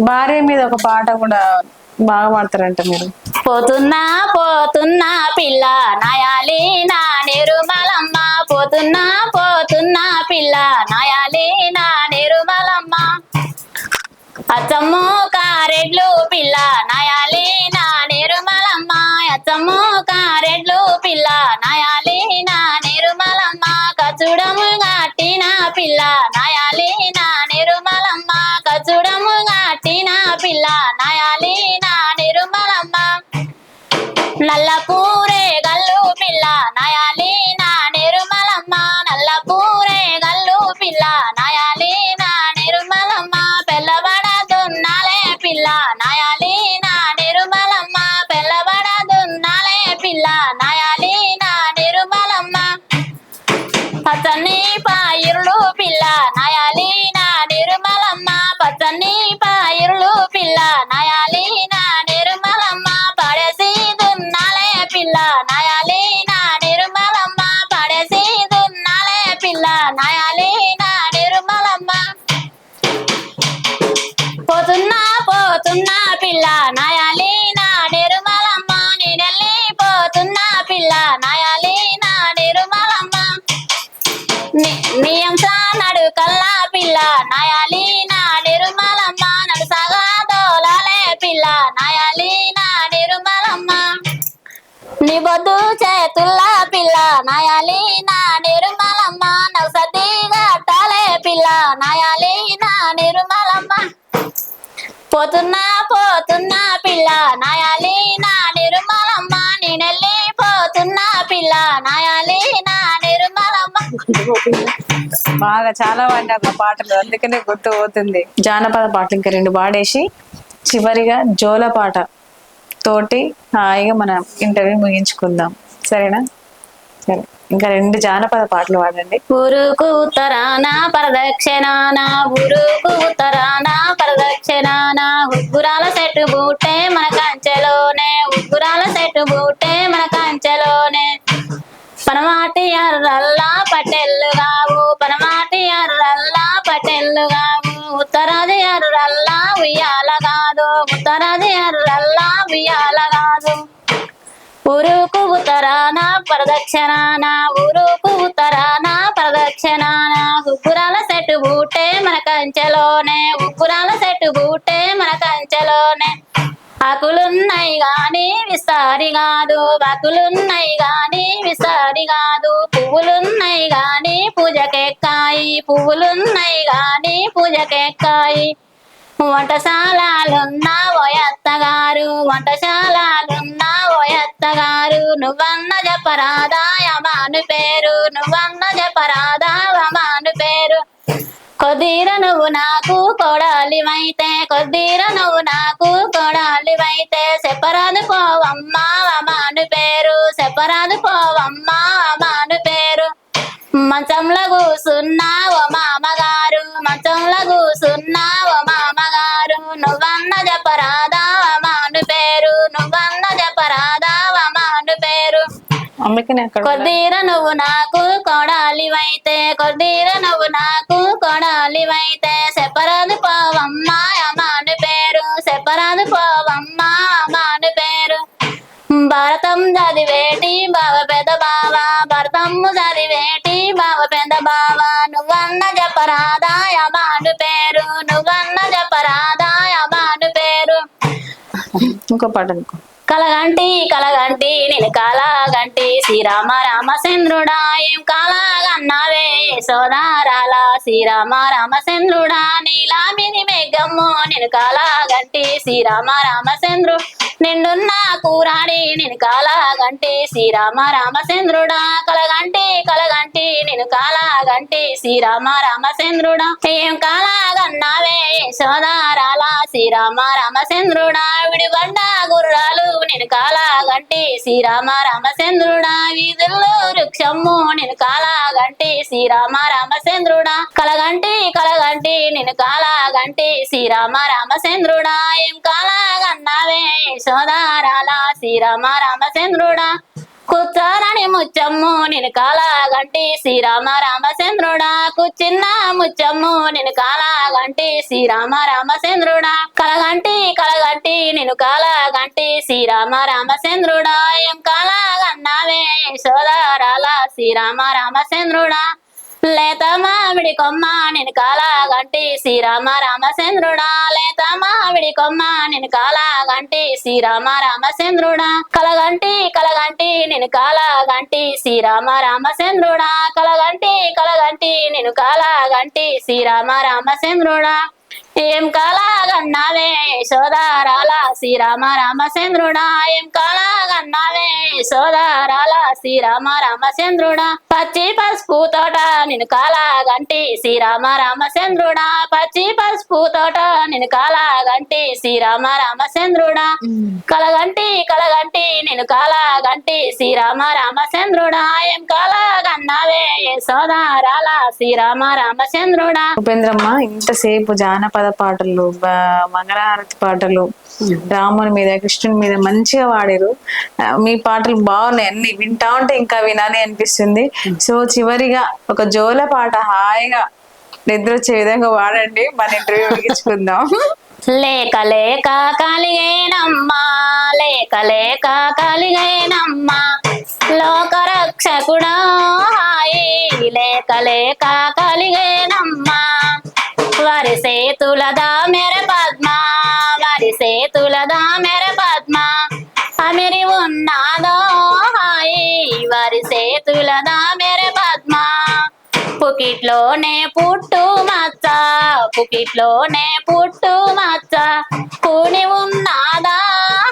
భార్య మీద ఒక పాట కూడా బాగా పాడతారంట మీరు. పోతున్నా పోతున్నా పిల్ల నయాలి నా నిరుమలమ్మ. పోతున్నా పోతున్నా పిల్ల నయాలి నా నిరుమలమ్మ. అచ్చమ్ము కారెడ్లు పిల్ల నయాలి నా నిరుమలమ్మ. అచ్చమ్ము కారెడ్లు పిల్ల నయాలి నా నిరుమలమ్మ. కచుడము గట్టిన పిల్ల గట్టిన పిల్ల నయాలి పిల్ల నిర్మలమ్మ. పోతున్నా పోతున్నా పిల్ల నయాలి నిర్మలమ్మ. నేనెళ్ళి పోతున్నా పిల్ల నయాలి నిర్మలమ్మ. నిరుమలమ్మ నియంస నడుకల్లా పిల్ల నయాలీనా నిర్మలమ్మ. నడు సగా దోలాలే పిల్ల నయాలీనా నిర్మలమ్మ నిరుమలమ్మ. నీ బొద్దు చేతుల్లా పిల్ల నయాలీనా నిర్మల పిల్ల నిర్మలమ్మ? పోతున్నా పోతున్నా పిల్ల నయాలి నిర్మలమ్మ? నేనెళ్ళి పోతున్నా పిల్ల నయాలి నిర్మలమ్మ? బాగా చాలా పాడినారు నా పాటలు అందుకనే గుర్తు పోతుంది. జానపద పాటలు ఇంకా రెండు పాడేసి చివరిగా జోల పాట తోటి హాయిగా మన ఇంటర్వ్యూ ముగించుకుందాం. సరేనా? ఇంకా రెండు జానపద పాటలు పాడండి. ఉరుకు ఉత్తరాన ప్రదక్షిణాన ఉరుకు ఉత్తరాన పరదక్షిణాన ఉగ్గురాల సెట్టు బూటే మన కంచెలోనే ఉగ్గురాల సెట్టు బూటే మన కంచెలోనే. పనమాటి అర్రల్లా పటేల్ ఉరుకు ఉత్తరాన ప్రదక్షిణాన ఉరుకు ఉత్తరాన ప్రదక్షిణాన ఉప్పురాల సెట్టు బూటే మన కంచెలోనే ఉప్పురాల సెట్టు బూటే మన కంచెలోనే. ఆకులున్నాయి గాని విస్తారి కాదు ఆకులున్నాయి గాని విస్తారి కాదు. పువ్వులున్నాయి గాని పూజకెక్కాయి పువ్వులున్నాయి గాని పూజకెక్కాయి. వంటశాలలున్నా ఓయత్తగారు వంటశాలలు ఓయత్తగారు నువ్వన్న జపరాదా యమాను పేరు నువ్వన్న జపరాదా యమాను పేరు. కొద్దిర నువ్వు నాకు కొడాలివైతే కొద్దిర నువ్వు నాకు కొడాలివైతే సెపరాదు పోవమ్మా అమాను పేరు సెపరాదు పోవమ్మా అమాను పేరు. మంచంలో కూసున్నా కొద్దిర నువ్వు నాకు కొడాలివైతే కొద్దిర నువ్వు నాకు కొడాలివైతే సెపరాదు పోవమ్మా అమాను పేరు సెపరాదు పోవమ్మా అమాను పేరు. భారతం చదివేటి బావ పెద్ద బావ భరతము చదివేటి బావ పెద్ద బావ నువ్వన్న జపరాదా అమాను పేరు నువ్వన్న జపరాదా అమాను పేరు. ఇంకో పాట కలగంటి కలగంటి నేను కాలాగంటి. శ్రీరామ రామచంద్రుడా ఏం కాలాగన్నావే. సోదారాల శ్రీరామ రామచంద్రుడా నీలామిని మేఘమ్ము నేను కాలాగంటి. శ్రీరామ రామచంద్రు నిండున్న కూరాడి నేను కాలాగంటి. శ్రీరామ రామచంద్రుడా కలగంటి కలగంటి నేను కాలాగంటి శ్రీరామ రామచంద్రుడా ఏం కాలాగన్నావే సోదారాల? శ్రీరామ రామచంద్రుడా విడిబండ గుర్రాలు నేను కాలాగంటి శ్రీరామ రామచంద్రుడా వీధుల్లో వృక్షము నేను కాలాగంటి శ్రీరామ రామచంద్రుడా కలగంటే కలగంటే నేను కాలాగంటి శ్రీరామ రామచంద్రుడా ఏం కాలాగన్నావే సోదారాల? శ్రీరామ రామచంద్రుడా కూర్చోరాని ముచ్చమ్ము నేను కాలాగంటి శ్రీరామ రామచంద్రుడా కూర్చున్న ముచ్చమ్ము నేను కాలాగంటి శ్రీరామ రామచంద్రుడా కలగంటి కలగంటి నేను కాలాగంటి శ్రీరామ రామచంద్రుడా ఏం కాలాగన్నావే సోదరాల శ్రీరామ రామచంద్రుడా లేత మామిడి కొమ్మ నేను కాలాగంటి శ్రీరామ రామచంద్రుడా. లేత మామిడి కొమ్మ నేను కాలాగంటి శ్రీరామ రామచంద్రుడా. కలగంటి కలగంటి నేను కాలాగంటి శ్రీరామ రామచంద్రుడా. కలగంటి కలగంటి నేను కాలాగంటి శ్రీరామ రామచంద్రుడా. ఏం కాలాగన్నావే సోదారాల శ్రీరామ రామచంద్రుడా. ఏం కాలాగన్నావే సోదారాల శ్రీరామ రామచంద్రుడా. పచ్చి పసుపు తోట నేను కాలాగంటి శ్రీరామ రామచంద్రుడా. పచ్చి పసుపు తోట నేను కాలాగంటి శ్రీరామ రామచంద్రుడా. కలగంటి కలగంటి నేను కాలాగంటి శ్రీరామ రామచంద్రుడా. ఏం కాలాగన్నావే సోదారాల శ్రీరామ రామచంద్రుడా. ఉపేంద్రమ్మ ఇంతసేపు జానపద పాటలు మంగళహారతి పాటలు రాముని మీద కృష్ణుని మీద మంచిగా వాడారు మీ పాటలు బాగున్నాయి అన్ని. వింటా ఉంటే ఇంకా వినాలి అనిపిస్తుంది. సో చివరిగా ఒక జోల పాట హాయిగా నిద్ర వచ్చే విధంగా వాడండి మన ఇంటర్వ్యూ ముగించుకుందాం. లేక లేక కలిగేనమ్మా లేక లేక కలిగేనమ్మా. లోకరక్షకుడా హాయి. లేక లేక కలిగేనమ్మా. వారి సేతులదా మెర పద్మ వారి సేతులదా మెర పద్మ. అమిరి ఉన్నాదో వరి సేతులదా మెర పద్మ పుకిట్లోనే పుట్టు మచ్చ పుకిట్లోనే పుట్టు మచ్చ కూని ఉన్నాదా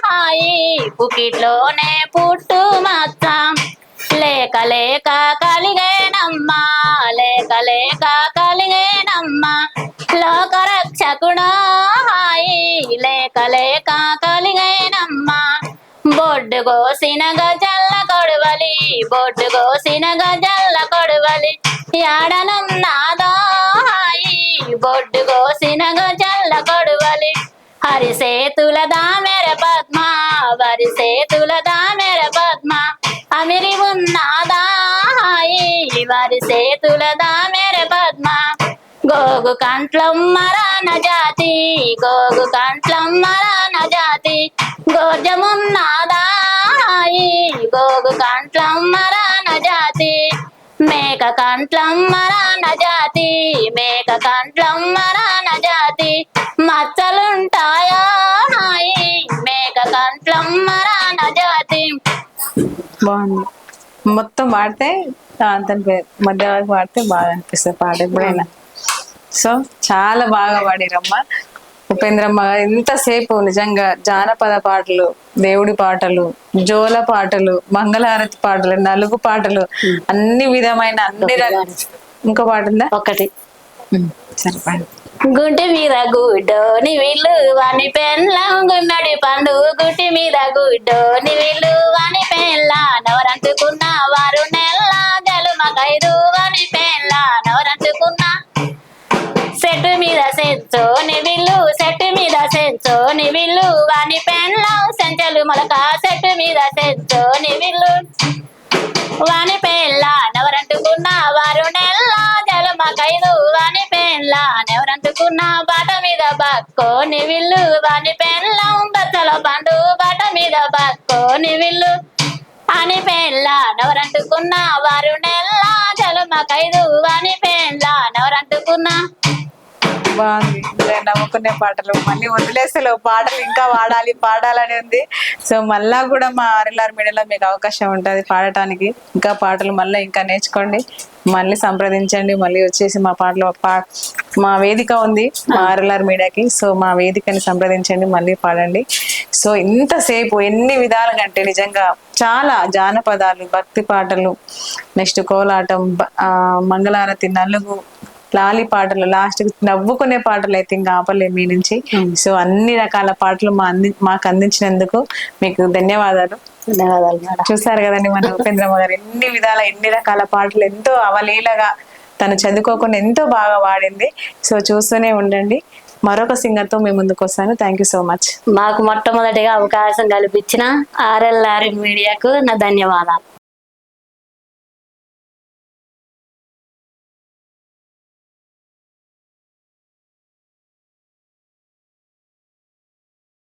హాయి పుకిట్లోనే పుట్టు మచ్చ లేక లేక కలిగేనమ్మా లేక లేక కలిగేనమ్మా లోకరక్షకుడా హాయి లేక లేక కలిగేనమ్మా బొడ్డు కోసిన గజల్ల కొడవలి బొడ్డు కోసిన గజల్ల కొడవలి. యాడనున్నాదో హాయి బొడ్డు కోసిన గజల్ల కొడవలి. హరి సేతుల దామెర పద్మ వరి సేతుల దామెర పద్మ. అమిరి ఉన్నాదా హాయి వరి సేతుల దామెర పద్మ. గోగు కంట్లం మరాన జాతి గోగు కంట్లం మరాన జాతి. గోగు కంట్లం మరాన జాతి మేక కంట్లం మరాన జాతి మేక కంట్లం మరాన జాతి మచ్చలుంటాయా నాయి మేక కంట్లం మరాన జాతి బాగుంది. మొత్తం పాడితే అంత మధ్య వరకు పాడితే బాగా అనిపిస్తుంది. పాట ఎప్పుడైనా సో చాలా బాగా పాడారమ్మా. ఉపేంద్రమ్మ గారు ఇంతసేపు నిజంగా జానపద పాటలు దేవుడి పాటలు జోల పాటలు మంగళహారతి పాటలు నలుగు పాటలు అన్ని విధమైన అన్ని ఇంకో పాట ఉందా? ఒకటి. గుంటి మీద గుడ్డోని వీళ్ళు వాని పెళ్ళం గుమ్మడి పండు గుట్టి మీద గుడ్డోని వీళ్ళు వాని పెళ్ళ నవరంటుకున్న వారు నెల్ల జలుమకైదు వాని పెళ్ళ నవరంటుకున్న సెట్టు మీద సెట్టు మీద సెంచోని విల్లు వాని పెళ్ళ సెంచలు మొలక చెట్టు మీద సెంచోని విల్లు. వాని పెళ్ళ నెవరంటుకున్న వారు నెల్ల జలమకైదు వాని పెళ్ళ నెవరంటుకున్న బాట మీద బక్కోని విల్లు. వాని పెళ్ళం బచ్చల పండు బాట మీద బక్కోని విల్లు. అని పెళ్ళ నెవరంటుకున్న వారు నెల్ల జలమకైదు వాని పెళ్ళ నెవరంటుకున్న బాగుంది నమ్ముకునే పాటలు మళ్ళీ వదిలేసలు పాటలు ఇంకా పాడాలి పాడాలని ఉంది. సో మళ్ళా కూడా మా ఆర్ఎల్ఆర్ మీడియాలో మీకు అవకాశం ఉంటుంది పాడటానికి. ఇంకా పాటలు మళ్ళీ ఇంకా నేర్చుకోండి. మళ్ళీ సంప్రదించండి. మళ్ళీ వచ్చేసి మా పాటలు పా మా వేదిక ఉంది మా ఆర్ఎల్ఆర్ మీడియాకి. సో మా వేదికని సంప్రదించండి మళ్ళీ పాడండి. సో ఇంతసేపు ఎన్ని విధాలుగా అంటే నిజంగా చాలా జానపదాలు భక్తి పాటలు నెక్స్ట్ కోలాటం మంగళారతి నలుగు లాలి పాటలు లాస్ట్ నవ్వుకునే పాటలు అయితే ఇంకా ఆపలేము మీ నుంచి. సో అన్ని రకాల పాటలు మా అంది మాకు అందించినందుకు మీకు ధన్యవాదాలు. ధన్యవాదాలు చూసారు కదండి మన ఉపేంద్రమ్మ గారు ఎన్ని విధాల ఎన్ని రకాల పాటలు ఎంతో అవలీలగా తను చదువుకోకుండా ఎంతో బాగా వాడింది. సో చూస్తూనే ఉండండి. మరొక సింగర్తో మీ ముందుకు వస్తాను. థ్యాంక్ యూ సో మచ్ మాకు మొట్టమొదటిగా అవకాశం కల్పించిన ఆర్ఎల్ఆర్ మీడియాకు నా ధన్యవాదాలు.